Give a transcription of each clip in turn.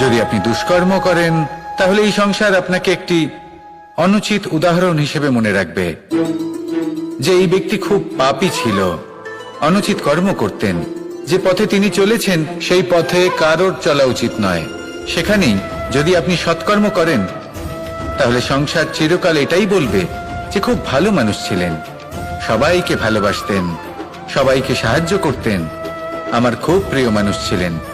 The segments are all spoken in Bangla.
যদি আপনি দুষ্কর্ম করেন, তাহলে এই সংসার আপনাকে একটি অনুচিত উদাহরণ হিসেবে মনে রাখবে। যে এই ব্যক্তি খুব পাপী ছিল, অনুচিত কর্ম করতেন। যে পথে তিনি চলেছেন, সেই পথে কারোর চলা উচিত নয়। সেখানেই যদি আপনি সৎকর্ম করেন, তাহলে সংসার চিরকাল এটাই বলবে যে খুব ভালো মানুষ ছিলেন। সবাইকে ভালোবাসতেন, সবাইকে সাহায্য করতেন। আমার খুব প্রিয় মানুষ ছিলেন।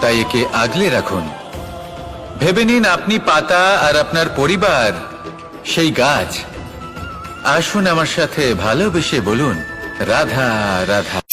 তাই একে আগলে রাখুন। ভেবে নিন আপনি পাতা আর আপনার পরিবার, সেই গাছ। আসুন আমার সাথে ভালোবেসে বলুন, রাধা রাধা।